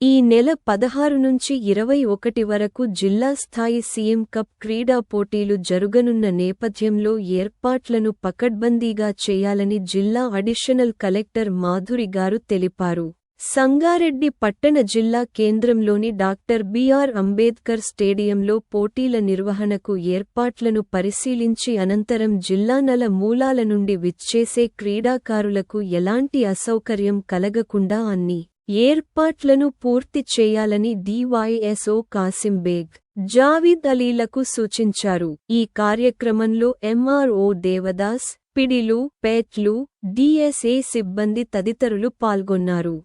ఈ నెల పదహారు నుంచి ఇరవై ఒకటి వరకు జిల్లా స్థాయి సీఎం కప్ క్రీడా పోటీలు జరుగనున్న నేపథ్యంలో ఏర్పాట్లను పకడ్బందీగా చేయాలని జిల్లా అడిషనల్ కలెక్టర్ మాధురి గారు తెలిపారు. సంగారెడ్డి పట్టణ జిల్లా కేంద్రంలోని డాక్టర్ బిఆర్ అంబేద్కర్ స్టేడియంలో పోటీల నిర్వహణకు ఏర్పాట్లను పరిశీలించి అనంతరం జిల్లా నల మూలాల నుండి విచ్చేసే క్రీడాకారులకు ఎలాంటి అసౌకర్యం కలగకుండా అన్ని ఏర్పాట్లను పూర్తి చేయాలని డివైఎస్ఓ కాసింబేగ్ జావీద్ అలీలకు సూచించారు. ఈ కార్యక్రమంలో ఎంఆర్ఓ దేవదాస్ పిడిలు పేట్లు డిఎస్ఏ సిబ్బంది తదితరులు పాల్గొన్నారు.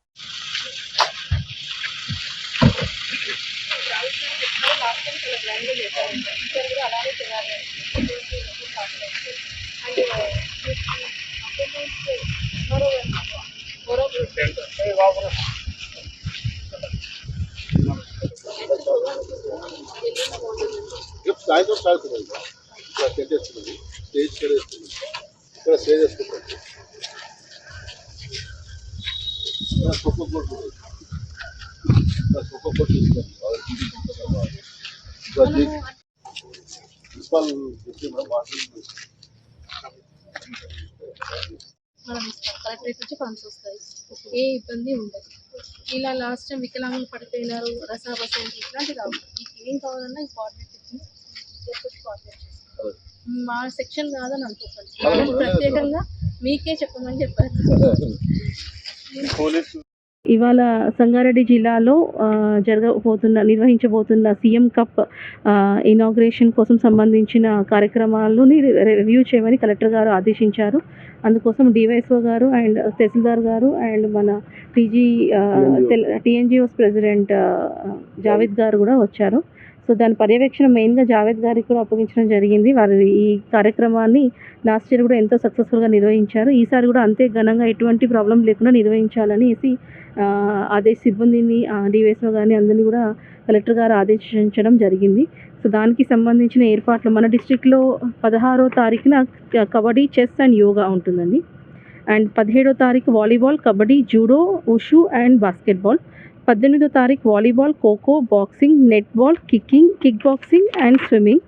రేపు సాయంత్రం స్టార్ట్ ఇక్కడ టెంట్ స్టేజ్ ఇక్కడ ఇక్కడ స్టేజ్ వేసుకుంటాం ఇక్కడ ఇక్కడ ప్రిన్సిపాల్ కలెక్టరేట్ నుంచి ఫండ్స్ వస్తాయి ఏ ఇబ్బంది ఉండదు. ఇలా లాస్ట్ టైం వికలాంగులు పడిపోయినారు రసాబసం ఇట్లాంటివి కావాలి మీకు ఏం కావాలన్నా ఈ కోఆర్డినేట్ చేస్తాం మా సెక్షన్ కాదని అనుకోకండి ప్రత్యేకంగా మీకే చెప్పమని చెప్పారు. ఇవాళ సంగారెడ్డి జిల్లాలో జరగబోతున్న నిర్వహించబోతున్న సీఎం కప్ ఇనాగ్రేషన్ కోసం సంబంధించిన కార్యక్రమాలను రివ్యూ చేయమని కలెక్టర్ గారు ఆదేశించారు. అందుకోసం డివైఎస్ఓ గారు అండ్ తహసీల్దార్ గారు అండ్ మన టీజీ టీఎన్జిఓస్ ప్రెసిడెంట్ జావేద్ గారు కూడా వచ్చారు. సో దాని పర్యవేక్షణ మెయిన్గా జావేద్ గారికి కూడా అప్పగించడం జరిగింది. వారు ఈ కార్యక్రమాన్ని లాస్ట్ ఇయర్ కూడా ఎంతో సక్సెస్ఫుల్గా నిర్వహించారు. ఈసారి కూడా అంతే ఘనంగా ఎటువంటి ప్రాబ్లం లేకుండా నిర్వహించాలనేసి అదే సిబ్బందిని డివైఎస్ఓ కానీ అందరినీ కూడా కలెక్టర్ గారు ఆదేశించడం జరిగింది. సో దానికి సంబంధించిన ఏర్పాట్లు మన డిస్టిక్లో పదహారో తారీఖున కబడ్డీ చెస్ అండ్ యోగా ఉంటుందండి. అండ్ పదిహేడో తారీఖు volleyball kabaddi judo wushu and basketball. పద్దెనిమిదో తారీఖు volleyball kho kho boxing netball kicking kick boxing and swimming.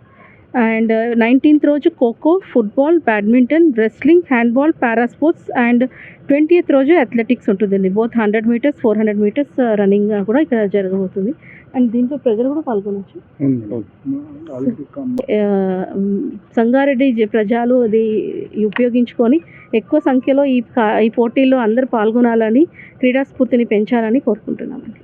And uh, nineteenth రోజు kho kho football badminton wrestling handball para sports and twentieth రోజు athletics ఉంటుందండి both hundred metres four hundred metres uh, running కూడా ఇక్కడ జరగబోతుంది. And దీంట్లో ప్రజలు కూడా పాల్గొనవచ్చు సంగారెడ్డి జ- ప్రజలు అది ఉపయోగించుకొని ఎక్కువ సంఖ్యలో ఈ ఈ పోటీల్లో అందరూ పాల్గొనాలని క్రీడాస్ఫూర్తిని పెంచాలని కోరుకుంటున్నామండి.